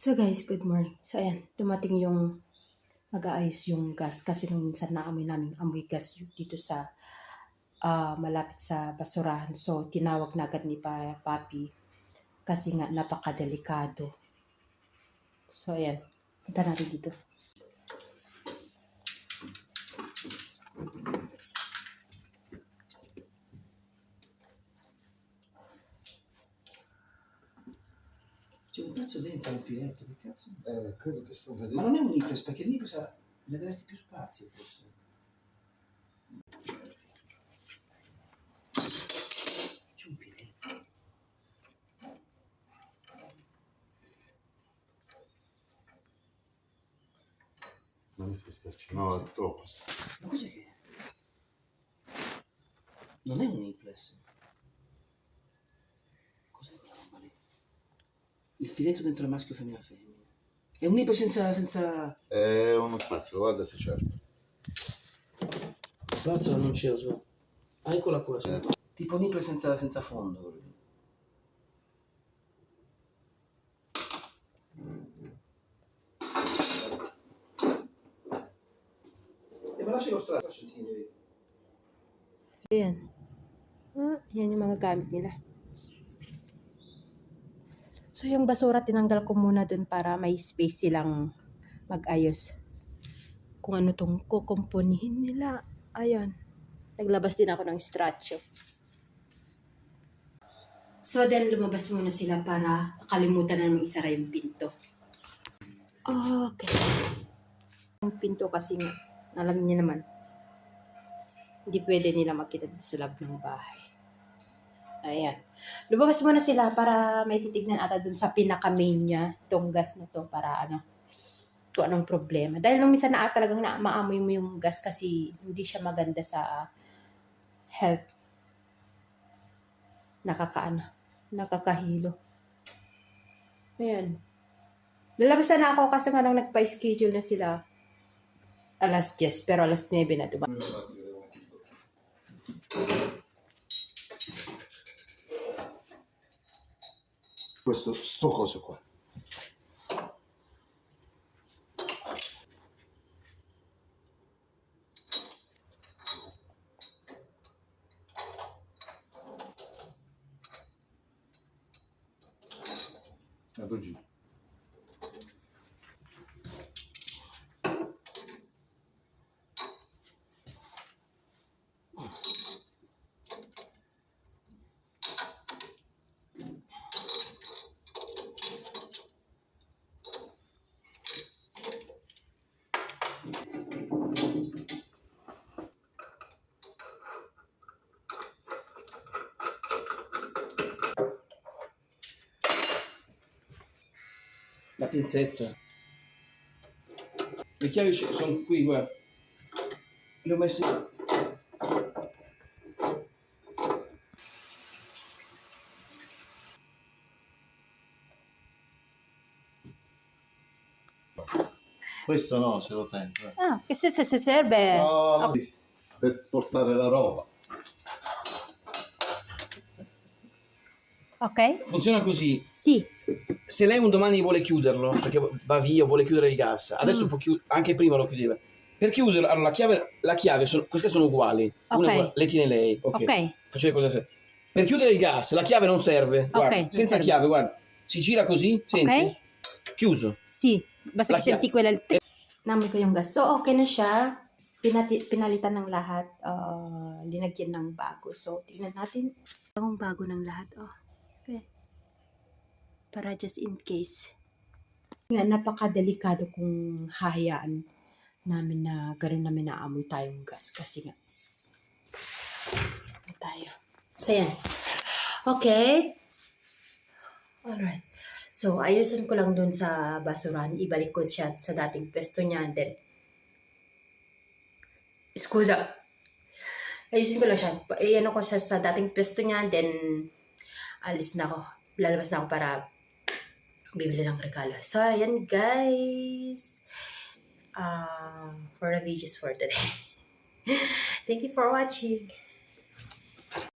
So guys, good morning. So ayan, dumating yung mag-aayos yung gas kasi nung minsan naamoy namin amoy gas dito sa ah, malapit sa basurahan. So tinawag na agad ni pa Papi kasi nga napakadelikado. So ayan, punta natin dito. C'è un pezzo dentro un filetto, che cazzo? Eh, quello che sto Ma vedendo. non è un Nipres, perché ha... vedresti più spazio forse. C'è un filetto. Non mi spostarci. No, è troppo. Ma cos'è che è? Non è un Niples. Cos'è quella roba lì? Il filetto dentro la maschio femmina femmina. È un Niples senza... senza... È uno spazio, guarda se c'è. Spazio non c'è, so. Ah, eccola qua. Eh. Tipo Niples senza, senza fondo. E ma lasci lo strato, lasci il tieni. Ayan. Ah, yan So yung basura tinanggal ko muna dun para may space silang mag-ayos. Kung ano tong kukumpunihin nila. Ayan. Naglabas din ako ng stratcho. So then lumabas muna sila para kalimutan na namang isara yung pinto. Okay. Yung pinto kasi nga, alam niyo naman, hindi pwede nila makita sa loob ng bahay. Ayan. Lumabas muna sila para may titignan ata dun sa pinaka-main niya, tong gas na to, para ano, kung anong problema. Dahil nung minsan na talagang na, maamoy mo yung gas kasi hindi siya maganda sa health. Nakakaano, nakakahilo. Ayan. Lalabas na ako kasi nga nang nagpa-schedule na sila alas 10, pero alas 9 na diba? Questo, sto coso qua. Ad oggi. La pinzetta. Le chiavi sono qui, guarda. Le ho messe... Questo no, se lo tengo. eh. Ah, che se, se, se serve... No, no, per portare la roba. Ok? Funziona così. Sì. Se lei un domani vuole chiuderlo, perché va via o vuole chiudere il gas, adesso Mm. può chiudere, anche prima lo chiudeva. Per chiuderlo, allora la chiave, la chiave sono, queste sono uguali. Una Ok. è uguale, le tiene lei. Ok. Ok. Faccio cosa serve. Per chiudere il gas, la chiave non serve. Guarda, non senza serve. chiave, guarda. Si gira così, senti? Chiuso. Sì. Basta La che senti quella... Namoy ko yung gas. So, okay na siya. Pinati, pinalitan ng lahat. Uh, linagyan ng bago. So, tignan natin. Ang bago ng lahat. Oh. Para just in case. Nga, napakadelikado kung hahayaan namin na gano'n namin naamoy tayong gas. Kasi nga, ano tayo. So, yan. Okay. Alright. So, ayusin ko lang dun sa basurahan. Ibalik ko siya sa dating pwesto niya. And then, Scusa. Ayusin ko lang siya. Ano ko siya sa dating pwesto niya. Then, alis na ako. Lalabas na ako para bibili ng regalo. So, ayan guys. Uh, for the videos for today. Thank you for watching.